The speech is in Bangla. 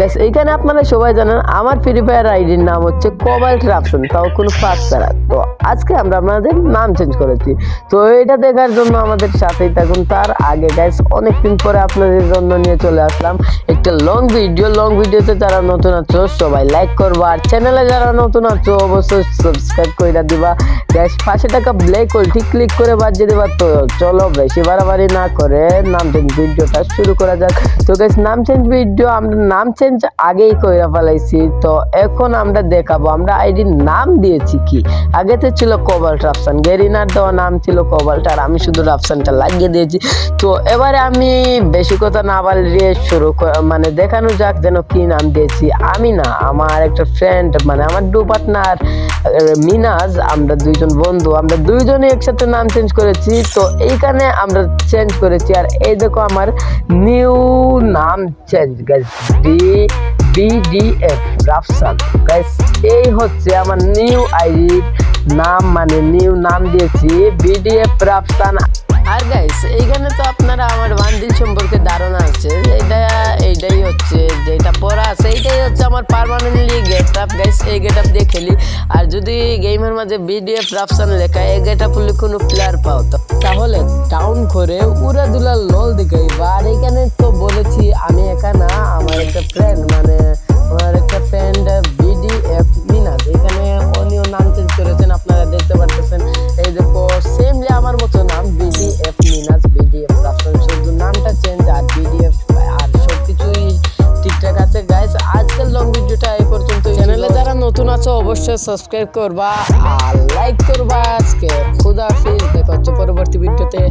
গাইস এইখানে আপনারা সবাই জানেন, আমার ফ্রি ফায়ার আইডির নাম হচ্ছে কোবাল্ট রাপসন তাও কোনো ফাঁক ছাড়া। তো আজকে আমরা আপনাদের নাম চেঞ্জ করেছি। তো এটা দেখার জন্য আমাদের সাথেই থাকুন। তার আগে গাইস অনেকদিন পরে আপনাদের জন্য নিয়ে চলে আসলাম একটা লং ভিডিও লং ভিডিওতে যারা নতুন আছো, সবাই লাইক করবা। আর চ্যানেলে যারা নতুন আছো, অবশ্যই সাবস্ক্রাইব করে দিবা। গ্যাস পাশে টাকা ব্ল্যাক ঠিক ক্লিক করে বাজিয়ে দিবা। তো চলো, বেশি বাড়াবাড়ি না করে নাম চেঞ্জ ভিডিওটা শুরু করা যাক। তো গ্যাস নাম চেঞ্জ ভিডিও আমরা নাম চেঞ্জ আগেই কইরা ফেলাইছি, তো এখন আমরা দেখাবো, আমরা আইডির নাম দিয়েছি কি? আগেতে ছিল কোবাল্ট রাফসান গেরিনার দেওয়া নাম ছিল কোবাল্ট আর আমি শুধু রাফসানটা লাগিয়ে দিয়েছি। তো এবারে আমি বেশি কথা না বাড়িয়ে শুরু মানে দেখানো যাক যেন কি নাম দিয়েছি। আমি না, আমার একটা ফ্রেন্ড মানে আমার ডু পার্টনার মিনাজ, আমরা দুইজন বন্ধু, আমরা দুইজনে একসাথে নাম চেঞ্জ করেছি, তো এইখানে আমরা চেঞ্জ করেছি, আর এই দেখো আমার নিউ নাম change guys D BDF Rafsan guys এই হচ্ছে আমার নিউ আইডির নাম মানে নিউ নাম দিয়েছি বিডিএফ রাফসান আর গাইস এইখানে তো আপনারা আমার বান্ডিল সম্পর্কে ধারণা আছে, এটা, এইটাই হচ্ছে, যেটা পড়া আছে, এইটাই হচ্ছে আমার পার্মানেন্টলি গেট আপ গাইস এই গেট আপ দিয়ে খেলি। আর যদি গেমের মাঝে বিডিএফ রাফসান লেখা, এই গেট আপ কোনো প্লেয়ার পাও। তাহলে ডাউন করে উড়া দুলা লল দিকে ফ্রেন্ড মানে আমার একটা ফ্রেন্ড বিডিএফ মিনাজ এখানে উনিও নাম চেঞ্জ করেছেন, আপনারা দেখতে পারতেছেন। এই সেমলি আমার মতো নাম বিডিএফ মিনাজ বিডিএফ শুধু নামটা চেঞ্জ আর বিডিএফ আর সব কিছুই ঠিকঠাক আছে গাইস আজকের লং ভিডিওটা এই পর্যন্ত চ্যানেলে যারা নতুন আছো, অবশ্যই সাবস্ক্রাইব করবা, আর লাইক করবা। আজকে খুদা হাফিজ, দেখা হচ্ছে পরবর্তী ভিডিওতে